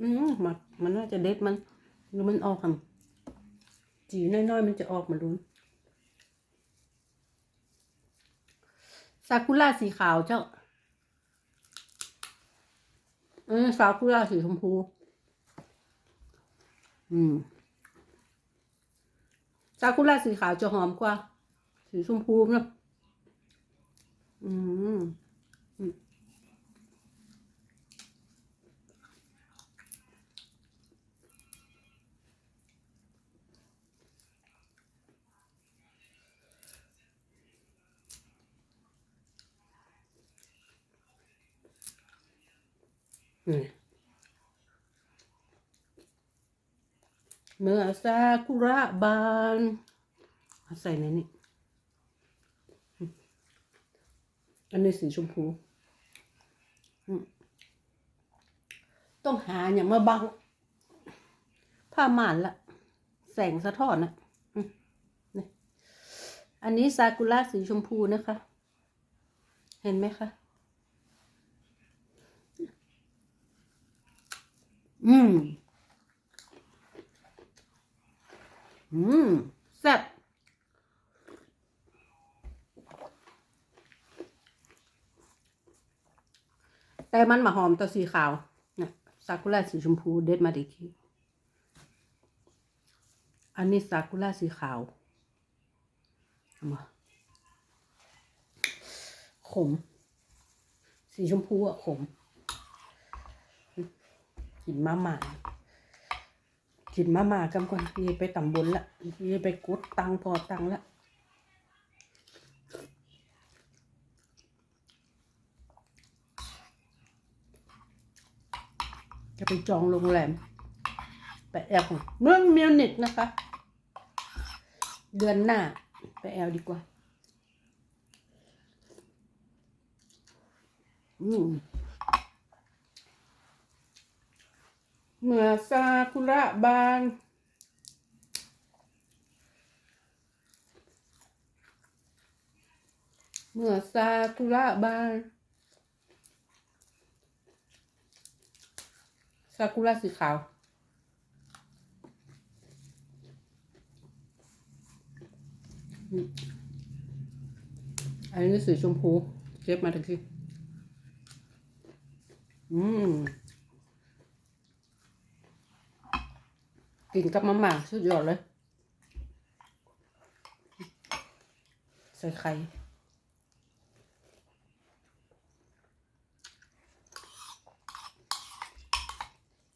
อืมมันมันน่าจะเด็ดมันหรือมันออกคำจีน้อยๆ มันจะออกมาลุ้นซากุระสีขาวเจ้าเออซากุระสีชมพู อืมซากุระสีขาวจะหอมกว่า สีชมพูเนอะอืม เมื่อซากุระบานใส่ในนี้ อันนี้สีชมพู ต้องหาอย่างมาบัง ผ้าม่านละ แสงสะท้อนนะอันนี้ซากุระสีชมพูนะคะ เห็นไหมคะ อืม อืมแซ่บแต่มันมาหอมตัวสีขาวนี่ยซากุระสีชมพูเด็ดมาดีทีอันนี้ซากุระสีขาวมาขม สีชมพูอะขม กินมาหมากินมาหมากันก่อนยีไปตำบลละยีไปกดตังพอตังละจะไปจองโรงแรมไปแอลของเมืองมิวนิกนะคะ เดือนหน้า ไปแอลดีกว่า อืม เมื่อซากุระบาน เมื่อซากุระบาน ซากุระสีขาว อันนี้สีชมพูเก็บมาทังทีอืม กินกับมะม่าสุดยอดเลย ใส่ไข่